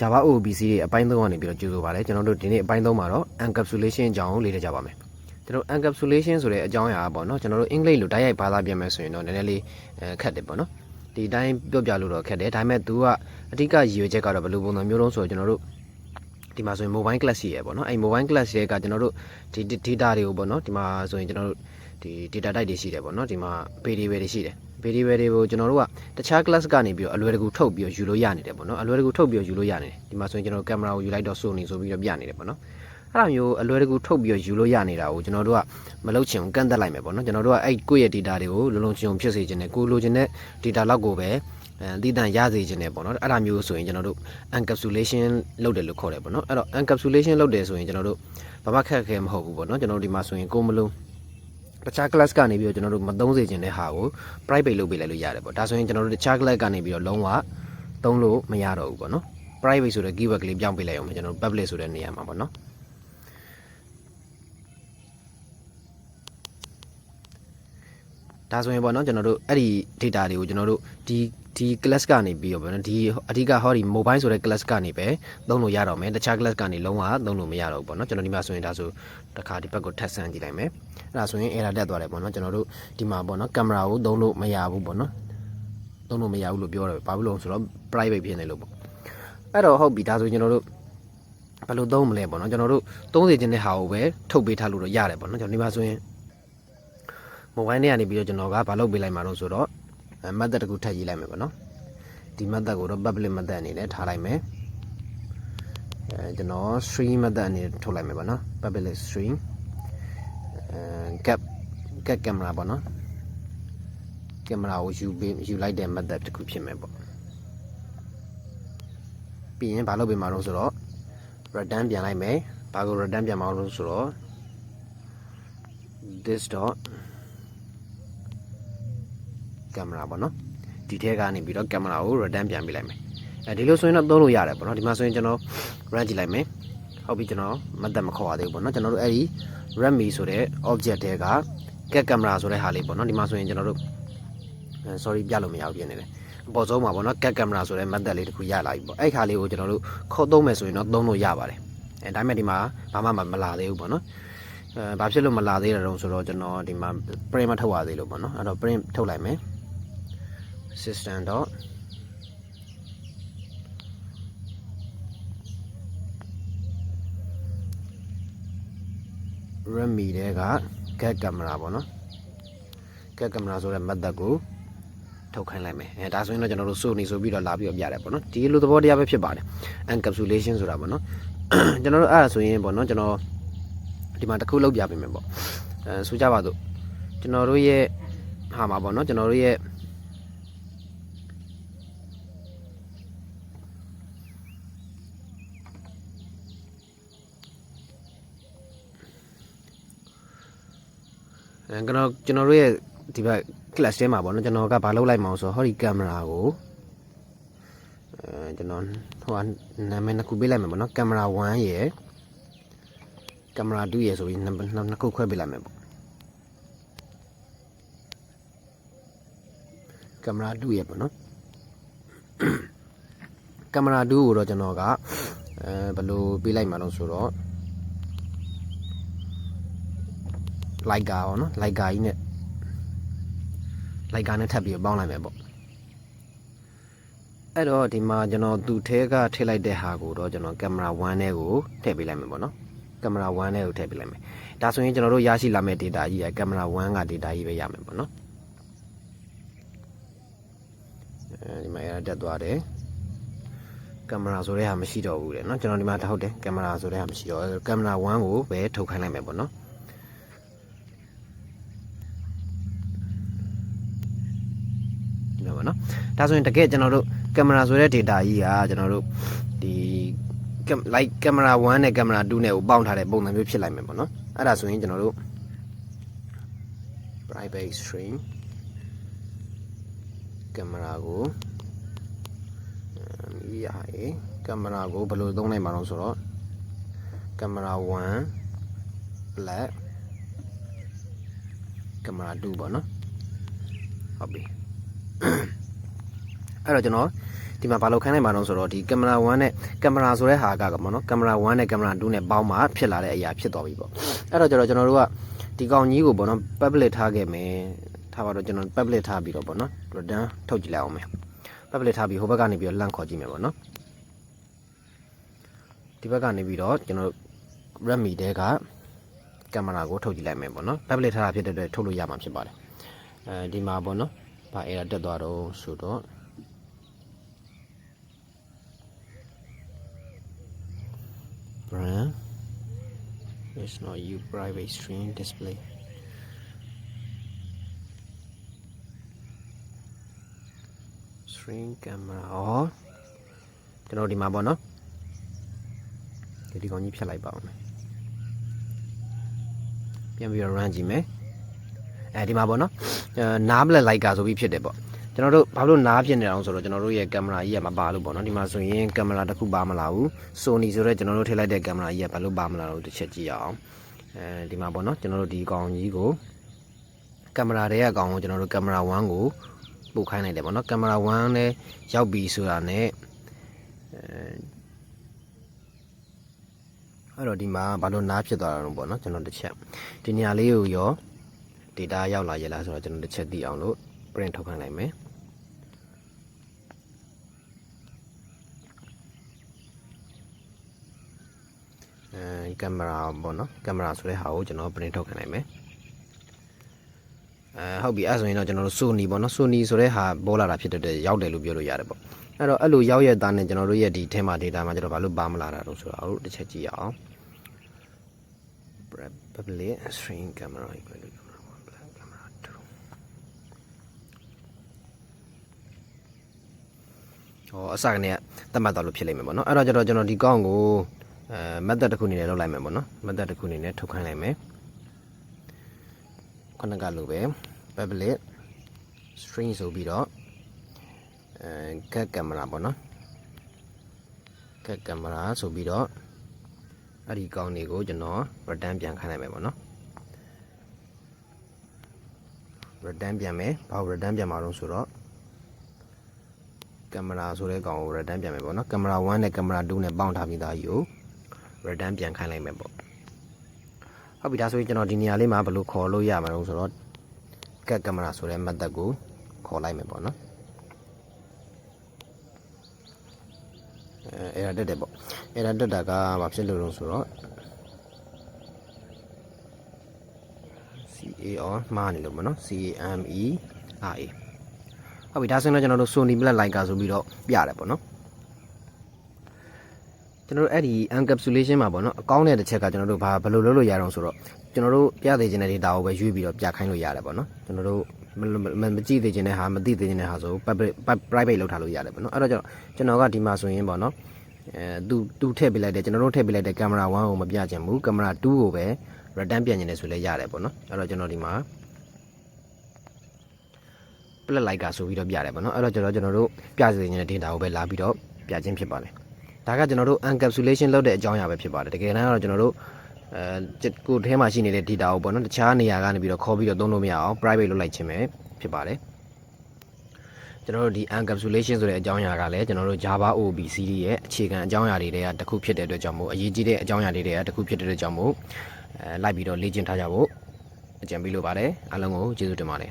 Java OOBC ရဲ့အပိုင်း3ကနေပြီးတော့ကြိုးဆိုပါရစေကျွန်တော်တို့ဒီနေ့အပိုင်း3မှာတော့ encapsulation အကြောင်းကိုလေ့လာကြပါမယ်ကျွန်တော် encapsulation ဆိုတဲ့အကြောင်းအရာပေါ့နော်ကျွန်တော်တို့အင်္ဂလိပ်လိုတိုက်ရိုက်ဘာသာပြန်မယ်ဆိုရင်တော့နည်းနည်းလေးအဲခက်တယ်ပေါ့နော်ဒီအတိုင်းပြောပြလို့တော့ခက်တယ်ဒါပေမဲ့ तू ကအဓိကရည်ရွယ်ချက်ကတော့ဘယ်လိုပုံစံမျိုးလုံးဆိုတော့ကျွန်တော်တို့ဒီမှာဆိုရင် mobile class ရှိရပေါ့နော်အဲ့ mobile class တွေကကျွန်တော်တို့ဒီ data တွေကိုပေါ့နော်ဒီမှာဆိုရင်ကျွန်တော်တို့ ဒီ data type တွေရှိတယ်ပေါ့နော်ဒီမှာ variable တွေရှိတယ် variable တွေကိုကျွန်တော်တို့ကတခြား class ကနေပြီးတော့အလွယ်တကူထုတ်ပြီးတော့ယူလို့ရနေတယ်ပေါ့နော်အလွယ်တကူထုတ်ပြီးတော့ယူလို့ရနေတယ်ဒီမှာဆိုရင်ကျွန်တော်ကင်မရာကိုယူလိုက်တော့ Sony ဆိုပြီးတော့ပြနေတယ်ပေါ့နော်အဲ့ဒါမျိုးအလွယ်တကူထုတ်ပြီးတော့ယူလို့ရနေတာကိုကျွန်တော်တို့ကမလုပ်ချင်ဘူးကန့်သက်လိုက်မယ်ပေါ့နော်ကျွန်တော်တို့ကအဲ့ကိုယ့်ရဲ့ data တွေကိုလုံလုံချုံဖြစ်စေချင်တယ်ကိုလိုချင်တဲ့ data လောက်ကိုပဲအဲတည်တံ့ရစေချင်တယ်ပေါ့နော်အဲ့ဒါမျိုးဆိုရင်ကျွန်တော်တို့ encapsulation လုပ်တယ်လို့ခေါ်တယ်ပေါ့နော်အဲ့တော့ encapsulation လုပ်တယ်ဆိုရင်ကျွန်တော်တို့ဘာမှခက်ခဲမဟုတ်ဘူးပေါ့နော်ကျွန်တော်တို့ဒီမှာဆိုရင်ကိုမလုံး တခြား class ကနေပြီးတော့ကျွန်တော်တို့မသုံးစေချင်တဲ့ဟာကို private လုပ်ပေးလိုက်လို့ရတယ်ပေါ့ဒါဆိုရင်ကျွန်တော်တို့တခြား class ကနေပြီးတော့လုံးဝသုံးလို့မရတော့ဘူးပေါ့နော် private ဆိုတဲ့ keyword ကလေးပြောင်းပေးလိုက်အောင်မယ်ကျွန်တော်တို့ public ဆိုတဲ့နေရာမှာပေါ့နော်ဒါဆိုရင်ပေါ့နော်ကျွန်တော်တို့အဲ့ဒီ data တွေကိုကျွန်တော်တို့ဒီ ဒီ class ကနေပြီးတော့ပေါ့နော်ဒီအဓိကဟောဒီ mobile ဆိုတဲ့ class ကနေပဲသုံးလို့ရတော့မယ်တခြား class ကနေလုံးဝသုံးလို့မရတော့ဘူးပေါ့နော်ကျွန်တော်ဒီမှာဆိုရင်ဒါဆိုတစ်ခါဒီဘက်ကိုထပ်ဆန်းကြည့်လိုက်မယ်အဲ့ဒါဆိုရင် error တက်သွားတယ်ပေါ့နော်ကျွန်တော်တို့ဒီမှာပေါ့နော်ကင်မရာကိုသုံးလို့မရဘူးပေါ့နော်သုံးလို့မရဘူးလို့ပြောတယ်ဘာဖြစ်လို့လဲဆိုတော့ private ဖြစ်နေလို့ပေါ့အဲ့တော့ဟုတ်ပြီဒါဆိုရင်ကျွန်တော်တို့ဘယ်လိုသုံးမလဲပေါ့နော်ကျွန်တော်တို့သုံးစေခြင်းတဲ့ဟာကိုပဲထုတ်ပေးထားလို့တော့ရတယ်ပေါ့နော်ကျွန်တော်ဒီမှာဆိုရင် mobile နဲ့ကနေပြီးတော့ကျွန်တော်ကဘာလုပ်ပေးလိုက်မှာလို့ဆိုတော့ အဲ method တခုထပ်ရေးလိုက်မယ်ပေါ့နော်ဒီ method ကိုတော့ public method အနေနဲ့ထားလိုက်မယ်အဲကျွန်တော် string method အနေနဲ့ထုတ်လိုက်မယ်ပေါ့နော် public string အဲ cap cap camera ပေါ့နော်ကင်မရာကိုယူပေးယူလိုက်တဲ့ method တစ်ခုဖြစ်မယ်ပေါ့ပြီးရင်ဘာလုပ်ပေးမှာလို့ဆိုတော့ return ပြန်လိုက်မယ်ဘာကို return ပြန်မှာလို့ဆိုတော့ this dot ကင်မရာပေါ့နော်ဒီထဲကနေပြီးတော့ကင်မရာကို return ပြန်ပေးလိုက်မယ်အဲဒီလိုဆိုရင်တော့သုံးလို့ရတယ်ပေါ့နော်ဒီမှာဆိုရင်ကျွန်တော် run ကြည့်လိုက်မယ်ဟုတ်ပြီကျွန်တော်မတ်သက်မခေါ်ရသေးဘူးပေါ့နော်ကျွန်တော်တို့အဲဒီ redmi ဆိုတဲ့ object တဲက cat camera ဆိုတဲ့ဟာလေးပေါ့နော်ဒီမှာဆိုရင်ကျွန်တော်တို့ sorry ပြလို့မရဘူးပြင်နေတယ်အပေါ်ဆုံးမှာပေါ့နော် cat camera ဆိုတဲ့ method လေးတစ်ခုရလာပြီပေါ့အဲ့ခါလေးကိုကျွန်တော်တို့ခေါ်သုံးမယ်ဆိုရင်တော့သုံးလို့ရပါတယ်အဲဒါပေမဲ့ဒီမှာဘာမှမလာသေးဘူးပေါ့နော်အဲဘာဖြစ်လို့မလာသေးတယ်တော့ဆိုတော့ကျွန်တော်ဒီမှာ print မထုတ်ရသေးလို့ပေါ့နော်အဲ့တော့ print ထုတ်လိုက်မယ် system dot redmi တဲ့က get camera ပေါ့နော် get camera ဆိုတဲ့ method ကိုထုတ်ခိုင်းလိုက်မယ်အဲဒါဆိုရင်တော့ကျွန်တော်တို့ Sony ဆိုပြီးတော့လာပြီးတော့ပြရတယ်ပေါ့နော်ဒီလိုသဘောတရားပဲဖြစ်ပါတယ် encapsulation ဆိုတာပေါ့နော်ကျွန်တော်တို့အဲ့ဒါဆိုရင်ပေါ့နော်ကျွန်တော်ဒီမှာတစ်ခုလောက်ပြပေးမယ်ပေါ့အဲဆိုကြပါစို့ကျွန်တော်တို့ရဲ့ဟာမှာပေါ့နော်ကျွန်တော်တို့ရဲ့ ကျွန်တော်ကျွန်တော်တို့ရဲ့ဒီဘက် class ထဲမှာပေါ့နော်ကျွန်တော်ကဘာလုပ်လိုက်မအောင်ဆိုတော့ဟောဒီကင်မရာကိုအဲကျွန်တော်ဟိုကနာမည်နှစ်ခုပေးလိုက်မယ်ပေါ့နော်ကင်မရာ1ရယ်ကင်မရာ2ရယ်ဆိုပြီးနှစ်နှစ်ခုခွဲပေးလိုက်မယ်ပေါ့ကင်မရာ2ရယ်ပေါ့နော်ကင်မရာ2ကိုတော့ကျွန်တော်ကအဲဘယ်လိုပေးလိုက်မှာလို့ဆိုတော့ လိုက်ကာပေါ့နော်လိုက်ကာကြီးနဲ့လိုက်ကာနဲ့ထပ်ပြီးပေါင်းလိုက်မယ်ပေါ့အဲ့တော့ဒီမှာကျွန်တော်သူ့ထဲကထည့်လိုက်တဲ့ဟာကိုတော့ကျွန်တော်ကင်မရာ1နဲ့ကိုထည့်ပေးလိုက်မယ်ပေါ့နော်ကင်မရာ1နဲ့ကိုထည့်ပေးလိုက်မယ်ဒါဆိုရင်ကျွန်တော်တို့ရရှိလာမယ့် data ကြီးကကင်မရာ1က data ကြီးပဲရမယ်ပေါ့နော်အဲဒီမှာအဲ့ဒါတက်သွားတယ်ကင်မရာဆိုတဲ့ဟာမရှိတော့ဘူးလေเนาะကျွန်တော်ဒီမှာဟုတ်တယ်ကင်မရာဆိုတဲ့ဟာမရှိတော့ကင်မရာ1ကိုပဲထုတ်ခိုင်းလိုက်မယ်ပေါ့နော်ဒီ ဒါဆိုရင်တကယ်ကျွန်တော်တို့ကင်မရာဆိုတဲ့ data ကြီးကကျွန်တော်တို့ဒီ like ကင်မရာ1နဲ့ကင်မရာ2နဲ့ကိုပေါင်းထားတဲ့ပုံစံမျိုးဖြစ်လိုက်မယ်ပေါ့နော်အဲ့ဒါဆိုရင်ကျွန်တော်တို့ private string ကင်မရာကိုအမ်ရအေကင်မရာကိုဘယ်လိုသုံးလိုက်မှာတော့ဆိုတော့ကင်မရာ1 black ကင်မရာ2ပေါ့နော်ဟုတ်ပြီ အဲ့တော့ကျွန်တော်ဒီမှာဘာလို့ခိုင်းလိုက်မှာတော့ဆိုတော့ဒီကင်မရာ1နဲ့ကင်မရာဆိုတဲ့ဟာကကပေါ့နော်ကင်မရာ1နဲ့ကင်မရာ2နဲ့ပေါင်းမှဖြစ်လာတဲ့အရာဖြစ်သွားပြီပေါ့အဲ့တော့ကျတော့ကျွန်တော်တို့ကဒီကောင်ကြီးကိုပေါ့နော် public ထားခဲ့မယ်ထားပါတော့ကျွန်တော် public ထားပြီးတော့ပေါ့နော် return ထုတ်ကြည့်လိုက်အောင်မယ် public ထားပြီးဟိုဘက်ကနေပြီးတော့လန့်ခေါ်ကြည့်မယ်ပေါ့နော်ဒီဘက်ကနေပြီးတော့ကျွန်တော်တို့ Redmi တဲကကင်မရာကိုထုတ်ကြည့်လိုက်မယ်ပေါ့နော် public ထားတာဖြစ်တဲ့အတွက်ထုတ်လို့ရမှာဖြစ်ပါတယ်အဲဒီမှာပေါ့နော်ဘာ error တက်သွားတော့ဆိုတော့ it's not you private string display string camera ဟောကျွန်တော်ဒီမှာပေါ့နော်ဒီဒီကောင်ကြီးဖြတ်လိုက်ပါဦးမယ်ပြန်ပြီးတော့ run ကြည့်မယ်အဲဒီမှာပေါ့နော်အဲနားမလက်လိုက်ကာဆိုပြီးဖြစ်တယ်ပေါ့ ကျွန်တော်တို့ဘာလို့နားဖြစ်နေအောင်ဆိုတော့ကျွန်တော်တို့ရဲ့ကင်မရာကြီးကမပါလို့ပေါ့နော်ဒီမှာဆိုရင်ကင်မရာတစ်ခုပါမလာဘူး Sony ဆိုတော့ကျွန်တော်တို့ထည့်လိုက်တဲ့ကင်မရာကြီးကဘာလို့ပါမလာလို့တစ်ချက်ကြည့်ရအောင်အဲဒီမှာပေါ့နော်ကျွန်တော်တို့ဒီကောင်ကြီးကိုကင်မရာတွေကကောင်ကိုကျွန်တော်တို့ကင်မရာ1ကိုပို့ခိုင်းလိုက်တယ်ပေါ့နော်ကင်မရာ1နဲ့ရောက်ပြီဆိုတာနဲ့အဲအဲ့တော့ဒီမှာဘာလို့နားဖြစ်သွားတာလဲပေါ့နော်ကျွန်တော်တစ်ချက်ဒီနေရာလေးကိုရော data ရောက်လာရဲ့လားဆိုတော့ကျွန်တော်တစ်ချက်သိအောင်လို့ print ထုတ်ခိုင်းလိုက်မယ်အဲကင်မရာပေါ့နော်ကင်မရာဆိုတဲ့ဟာကိုကျွန်တော် print ထုတ်ခိုင်းလိုက်မယ်အဲဟုတ်ပြီအဲ့ဆိုရင်တော့ကျွန်တော်တို့ Sony ပေါ့နော် Sony ဆိုတဲ့ဟာပေါ်လာတာဖြစ်တဲ့အတွက်ရောက်တယ်လို့ပြောလို့ရတယ်ပေါ့အဲ့တော့အဲ့လိုရောက်ရဲ့သားနဲ့ကျွန်တော်တို့ရဲ့ဒီထဲမှာ data မှာကျွန်တော်ဘာလို့ပါမလာတာတော့ဆိုတော့တစ်ချက်ကြည့်ရအောင် public string camera equal to camera 1 black camera 2 ဟောအစကနေတတ်မှတ်သွားလို့ဖြစ်လိမ့်မယ်ပေါ့နော်အဲ့တော့ကျတော့ကျွန်တော်ဒီကောင်းကိုအဲ method တစ်ခုအနေနဲ့လုပ်လိုက်မယ်ပေါ့နော် method တစ်ခုအနေနဲ့ထုတ်ခိုင်းလိုက်မယ်ခုနကလိုပဲ public string ဆိုပြီးတော့အဲ get camera ပေါ့နော် get camera ဆိုပြီးတော့အဲ့ဒီကောင်းတွေကိုကျွန်တော် return ပြန်ခိုင်းလိုက်မယ်ပေါ့နော် return ပြန်မယ်ဘာလို့ return ပြန်မှာတော့ဆိုတော့ ကင်မရာဆိုတဲ့ကောင်ကို return ပြန်မယ်ပေါ့နော်ကင်မရာ1နဲ့ကင်မရာ2နဲ့ပေါင်းထားပြီးသားကြီးကို return ပြန်ခိုင်းလိုက်မယ်ပေါ့ဟုတ်ပြီဒါဆိုရင်ကျွန်တော်ဒီနေရာလေးမှာဘယ်လိုခေါ်လို့ရမှာလဲဆိုတော့ကက်ကင်မရာဆိုတဲ့ method ကိုခေါ်လိုက်မယ်ပေါ့နော်အဲ error တက်တယ်ပေါ့ error တက်တာကဘာဖြစ်လို့လဲဆိုတော့ CAR မှားနေလို့ပေါ့နော် CAME RA ဟုတ်ပြီဒါဆိုရင်တော့ကျွန်တော်တို့ Sony Black Leica ဆိုပြီးတော့ပြရတယ်ပေါ့နော်ကျွန်တော်တို့အဲ့ဒီ encapsulation မှာပေါ့နော်အကောင့်တဲ့တစ်ချက်ကကျွန်တော်တို့ဘာဘယ်လိုလုပ်လို့ရအောင်ဆိုတော့ကျွန်တော်တို့ပြသေးခြင်းတဲ့ data ကိုပဲရွေးပြီးတော့ပြခိုင်းလို့ရတယ်ပေါ့နော်ကျွန်တော်တို့မမမကြည့်သေးခြင်းတဲ့ဟာမသိသေးခြင်းတဲ့ဟာဆို public private လောက်ထားလို့ရတယ်ပေါ့နော်အဲ့တော့ကျွန်တော်ကဒီမှာဆိုရင်ပေါ့နော်အဲသူသူထည့်ပေးလိုက်တယ်ကျွန်တော်တို့ထည့်ပေးလိုက်တဲ့ကင်မရာ1ကိုမပြချင်ဘူးကင်မရာ2ကိုပဲ return ပြန်နေတယ်ဆိုလဲရတယ်ပေါ့နော်အဲ့တော့ကျွန်တော်ဒီမှာ plot like ကဆိုပြီးတော့ပြတယ်ပေါ့နော်အဲ့တော့ကျွန်တော်ကျွန်တော်တို့ပြစီနေတဲ့ data ကိုပဲလာပြီးတော့ပြခြင်းဖြစ်ပါတယ်ဒါကကျွန်တော်တို့ encapsulation လုပ်တဲ့အကြောင်းအရာပဲဖြစ်ပါတယ်တကယ်တမ်းကတော့ကျွန်တော်တို့အဲကိုယ်ထဲမှာရှိနေတဲ့ data ကိုပေါ့နော်တခြားနေရာကနေပြီးတော့ခေါ်ပြီးတော့သုံးလို့မရအောင် private လုပ်လိုက်ခြင်းပဲဖြစ်ပါတယ်ကျွန်တော်တို့ဒီ encapsulation ဆိုတဲ့အကြောင်းအရာကလည်းကျွန်တော်တို့ Java OOP series ရဲ့အခြေခံအကြောင်းအရာတွေတည်းကတစ်ခုဖြစ်တဲ့အတွက်ကြောင့်မို့အရေးကြီးတဲ့အကြောင်းအရာတွေတည်းကတစ်ခုဖြစ်တဲ့အတွက်ကြောင့်မို့အဲလိုက်ပြီးတော့လေ့ကျင့်ထားကြဖို့အကြံပေးလိုပါတယ်အားလုံးကိုကျေးဇူးတင်ပါတယ်